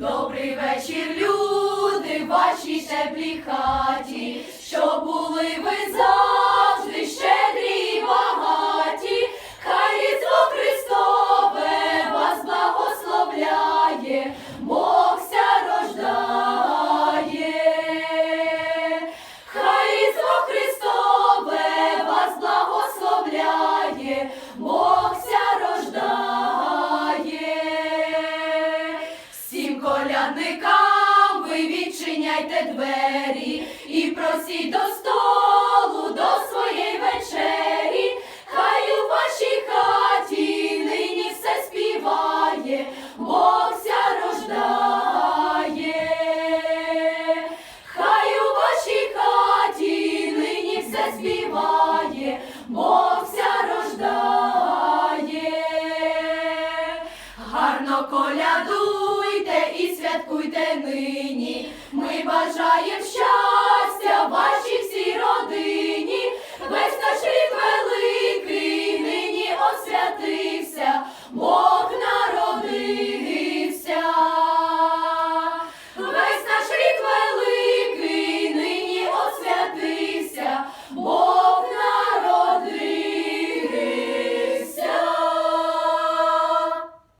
Добрий вечір, люди, вашій теплій хаті, що були ви завжди відчиняйте двері і просіть до столу до своєї вечері. Хай у вашій хаті нині все співає, Бог ся рождає. Хай у вашій хаті нині все співає, Бог ся рождає. Гарно колядуйте і святкуйте нині, ми бажаємо щастя.